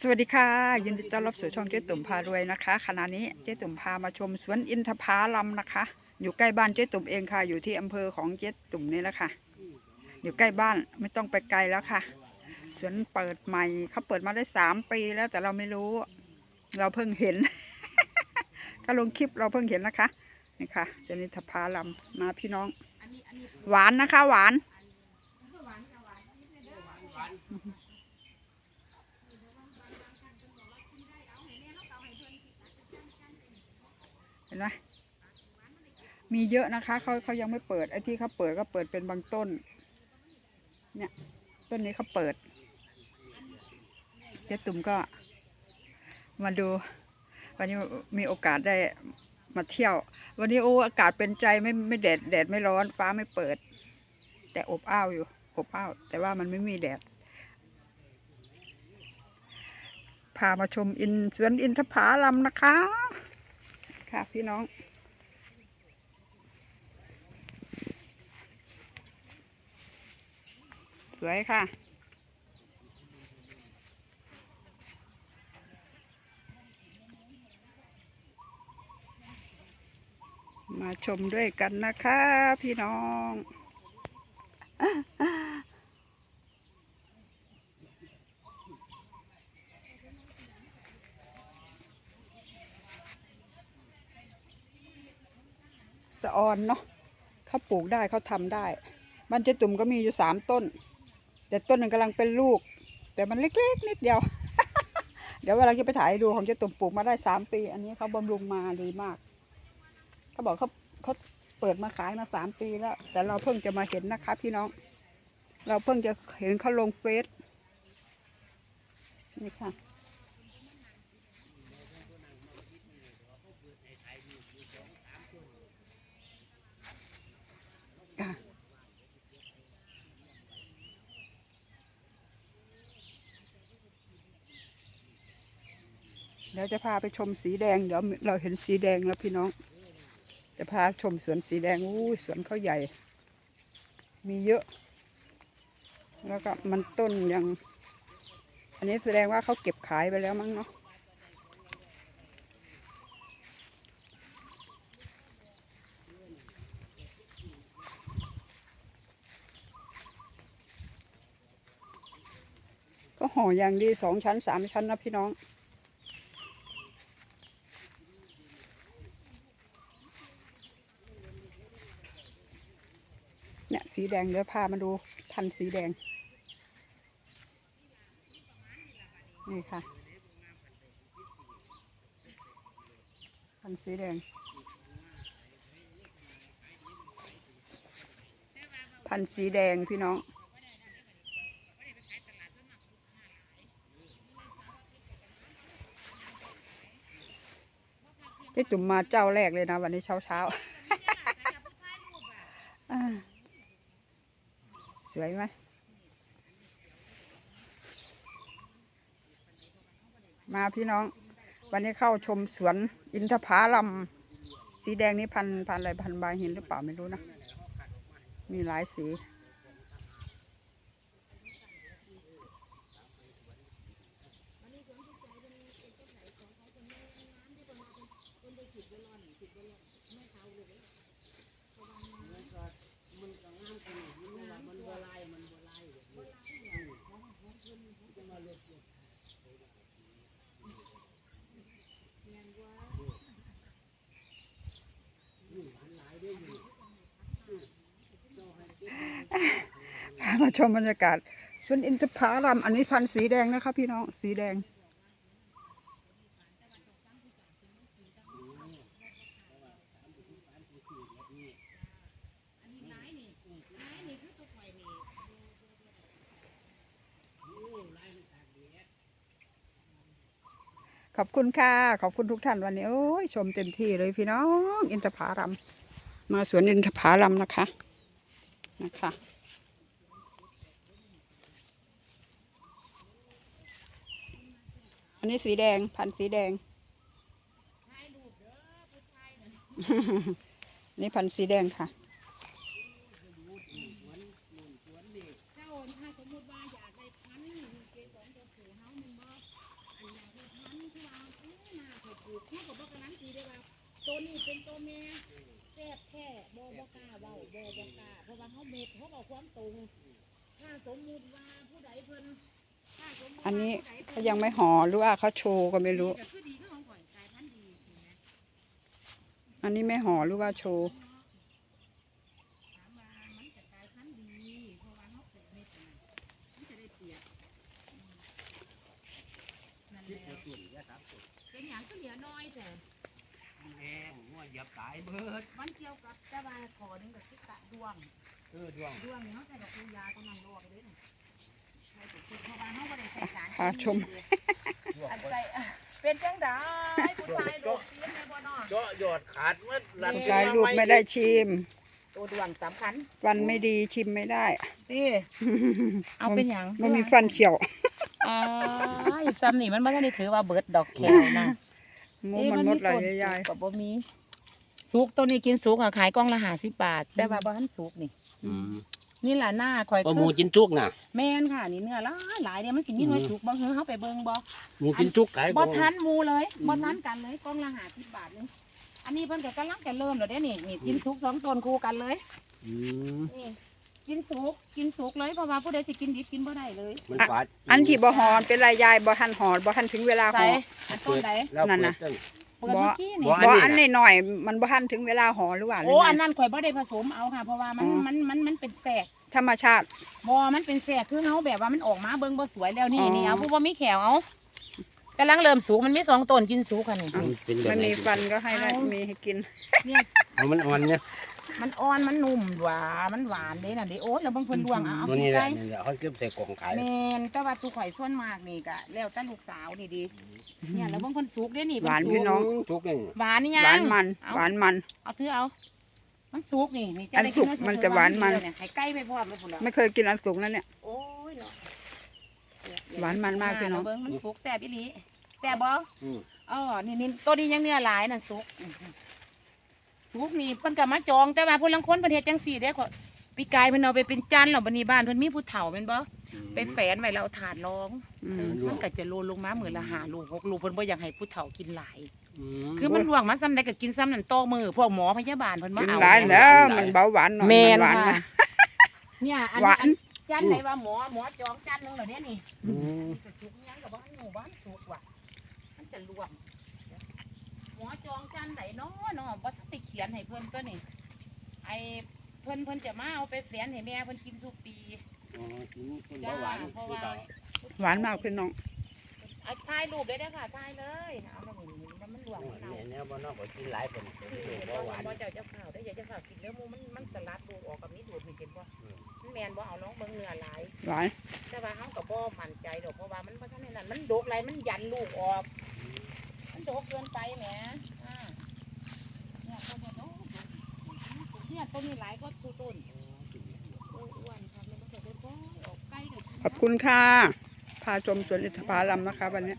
สวัสดีค่ะ ยินดีต้อนรับสู่ช่องเจ๊ตุ่มพารวยนะคะ ขณะนี้เจ๊ตุ่มพามาชมสวนอินทผลัมนะคะ อยู่ใกล้บ้านเจ๊ตุ่มเองค่ะ อยู่ที่อำเภอของเจ๊ตุ่มนี่แหละค่ะ อยู่ใกล้บ้านไม่ต้องไปไกลแล้วค่ะ สวนเปิดใหม่เขาเปิดมาได้สามปีแล้วแต่เราไม่รู้ เราเพิ่งเห็น ก็ลงคลิปเราเพิ่งเห็นนะคะนี่ค่ะสวนอินทผลัมมาพี่น้อง หวานนะคะ หวาน ห็นไหมมีเยอะนะคะเขาเขายังไม่เปิดไอ้ที่เขาเปิดก็เปิดเป็นบางต้น เนี่ย ต้นนี้เขาเปิดเจ๊ตุ่มก็ มาดู วันนี้มีโอกาสได้มาเที่ยว วันนี้โอ้อากาศเป็นใจไม่ไม่แดดแดดไม่ร้อนฟ้าไม่เปิด แต่อบอ้าวอยู่อบอ้าวแต่ว่ามันไม่มีแดดพามาชมอินสวนอินทผลัมนะคะ ค่ะพี่น้อง สวยค่ะ มาชมด้วยกันนะคะพี่น้อง สะออนเนาะเขาปลูกได้เขาทำได้บ้านเจ๊ตุ่มก็มีอยู่สามต้น แต่ต้นหนึ่งกำลังเป็นลูก แต่มันเล็กๆนิดเดียว เดี๋ยวเวลาจะไปถ่ายดูของเจ๊ตุ่มปลูกมาได้สามปี อันนี้เขาบำรุงมาดีมากเขาบอกเขาเขาเปิดมาขายมาสามปีแล้ว แต่เราเพิ่งจะมาเห็นนะคะ พี่น้อง เราเพิ่งจะเห็นเขาลงเฟซนี่ค่ะ เดี๋ยวจะพาไปชมสีแดง เดี๋ยวเราเห็นสีแดงแล้วพี่น้อง จะพาชมสวนสีแดงอู้สวนเขาใหญ่ มีเยอะ แล้วก็มันต้นยัง อันนี้แสดงว่าเขาเก็บขายไปแล้วมั้งเนาะก็ห่ออย่างดีสองชั้นสามชั้นนะพี่น้อง เนี่ยสี แดงเดี๋ยวพามาดูพันธุ์สีแดง นี่ค่ะ พันธุ์สีแดง พันธุ์สีแดงพี่น้องพี่จุ๋มมาเจ้าแรกเลยนะ วันนี้เช้าเช้าอ่า สวยไหมมาพี่น้อง วันนี้เข้าชมสวนอินทผลัมสีแดงนี่พันพันอะไรพันบาหินหรือเปล่าไม่รู้นะ มีหลายสี มาชมบรรยากาศสวนอินทผลัมอันนี้พันธุ์สีแดงนะคะ พี่น้องสีแดง ขอบคุณค่ะ ขอบคุณทุกท่านวันนี้ โอ้ย ชมเต็มที่เลยพี่น้อง อินทผลัม มาสวนอินทผลัมนะคะ นะคะอันนี้สีแดง พันธ์สีแดง นี่พันธ์สีแดงค่ะ ถ้าถ้าสมมติว่าอยากได้พันธุ์เกสร ปลูกเขาก็บอกกันนั้นทีได้ว่าตัวนี้เป็นตัวแม่แซ่บแค่บ่บ่กล้าเว้าบ่บ่กล้าเพราะว่าเขาเม็ดเขาบอกความตรงถ้าสมมุติว่าผู้ใดเพิ่นถ้าสมมุติว่าอันนี้ผู้ใดเขาพิ่น ยังไม่ห่อหรือว่าเขาโชว์ก็ไม่รู้ก็คือดีก็ของก่อนกลายพันธุ์ดีเห็นไหมอันนี้ไม่ห่อหรือว่าโชว์ ถามว่ามันจะกลายพันธุ์ดีเพราะว่าเขาเป็นเม็ดน่ะมันจะได้เปรียบอืมนั่นแหละเป็นอย่างก็เหลือน้อยแต่ แม่งัวเห ยียบตายเบิด มันเกี่ยวกับแต่ว่าขอหนึงก็คือกะดวง เออดวงดวงนี่เขาใส่ดอกคูยาตัวนั้นรวมเลยนี่ใส่ดอกคูเพราะว่าเขาไม่ได้ใส่สารพาชมดวงอันใจอะเป็นจังไดผู้ชายโดดเสียในบ่อนอเจาะยอดขาดมัดรันกายลูกไม่ได้ชิม ตัวดวงสำคัญฟันไม่ดีชิมไม่ได้ ดิเอาเป็นหยังมันมีฟันเขียวอ๋อซ้ำนี่มันไม่ได้ถือว่าเบิดดอกแขวนะหมูมันหมดเลยยายกับบ่มี สุกตัวนี้กินสุกอะขายกล่องละห้าสิบบาท แต่ว่าบ่ทันสุกนี่ อืมนี่ล่ะหน้าข่อยปลาหมูจินจุกน่ะแม่นค่ะนี่เนื้อหลายหลายเนี่ยมันสิมีหน่วยสุกบ่เฮือเฮาไปเบิ่งบ่ หมูจินจุกขายบ่ของทันหมูเลยอืมบ่ทันกันเลยกล่องละ50บาทนึงอันนี้เพิ่นก็กำลังจะเริ่มแล้วเด้นี่นี่กินสุกสองต้นคู่กันเลยอืมนี่กินสุกกินสุกเลยเพราะว่าผู้ใดสิกินดิบกินบ่ได้เลยมันฝาดอันที่บ่หอนเป็นไรยายบ่ทันหอนบ่ทันถึงเวลาหใส่ออันต้นใด แล้วนั่นเปิน่ะดตั้งเปิดเมื่อกี้นี่ บ่บ่อัอันนนี้นี้หน่อยๆมันบ่ทันถึงเวลาหอหรือว่าหรืโอ้อไงอันนั้นข่อยบ่ได้ผสมเอาค่ะ เพราะว่ามันอ๋อมันมันมันเป็นแสกธรรมชาติบ่มันเป็นแสกคือเฮาแบบว่ามันออกมาเบิ่งบ่สวยแล้วนี่อ๋อ นี่เอาผู้บ่มีแขวเอากำลังเริ่มสูงมันมีสองต้นกินสูงค่ะนี่ มันเป็นแบบมันไหนมีฟันก็ให้ได้เอามีให้กิน เนี่ยเอามันอ่อนเนี่ย มันอ่อนมันนุ่มหวานมันหวานเด้นั่นเด้โอ้ยแล้วบางเพิ่นดวงเอาเอาตัวนี้แหใกละล้นี่แหละเขาเก็บใส่กล่องขายแม่นแต่ว่าตูข่อยส่วนมากนี่ก็แล้วแต่ลูกสาวนี่ดีเนี่ยแล้วบางเพิ่นสุกเด้นี่หวานเพิ่พี่สุกน้องจุกนี่หวานนี่ยังหวานมันเอาหวานมันเอาถือเอา มันสุกนี่นี่อันสุกได้มันจะหวานมันเยให้ใกล้ไปพร้อมเลยพุ่นละไม่เคยกินอันสุกนั่นเนี่ยโอ้ยเนาะหวานมันมากพี่น้องเบิ่งมันสุกแซ่บอีหลีแซ่บบ่อืมอ๋อนี่นี่ตัวนี้ยังเนื้อหลายนั่นสุก สุกนี่เพิ่นก็มาจองแต่ว่าผู้ลังคนประเทศจังซี่เด้ขอปีกายเพิ่นเอาไปเป็นจานแล้วบัดนี้บ้านเพิ่นมีผู้เฒ่าแม่นบ่ไปแฝนไว้แล้วเอาถาดรองอืมมันก็จะโลลงมามื้อละห้าลูกหกลูกเพิ่นบ่อยากให้ผู้เฒ่ากินหลายอืมคือมันลวกมาซ้ำใดก็กินซ้ำนั่นโตมือพวกหมอพยาบาลเพิ่นมากินเอาหลายแล้ว มันเบาหวานหน่อยแมนหวานค่ะนะ เนี่ยอันหวานี้นอันจันไหนว่าหมอหมอจองจันหนึงเหรอเนี่ยนี่อืมนี่ก็สุกยังกับบ้านหมู่บ้านสุกว่ะมันจะรวมหม อจองจันไหนเนาะเนาะบ่ทันได้เขียนให้เพิ่นตัวนี่ไอเพิ่นเพิ่นจะมาเอาไปแฝนให้แม่เพิ่นกินสุปีอ๋อกินเป็นเบาหวานจ้าเพราะว่าหวานมากพี่น้องเอาถ่ายรูปได้เด้อค่ะถ่ายเลยเอามาหมุนแล้วมันรวมโอ้ยเอาเนี่ยเนี่ยบ่เนอกก็กินหลายเป็นเป็นคือเบาเห็นหวานบ่เจ้าเจ้าข่าวได้ออย่าเจ้าข่าวกินเนื้อหมูมันมันสลัดดูดออกกับนี้ดูดนี่เห็นบ่อืมมันแม่นบ่เอาน้องเบิ่งเนื้อหลายหวานแต่ว่าเขากับบ่มั่นใจดอกเพราะว่ามันเพราะท่านนั้นมันดกไรมันยันลูกออกมัน ดกเกินไปแหมอ่าเนี่ยต้นเนี่ยดกดกเนี่ยต้นนี้หลายก็ตูต้นโอ้ยอ้วนครับแล้วมันก็ดกออกใกล้กับ ขอบคุณค่ะ พาชมสวนอินทผลัมนะคะวันนี้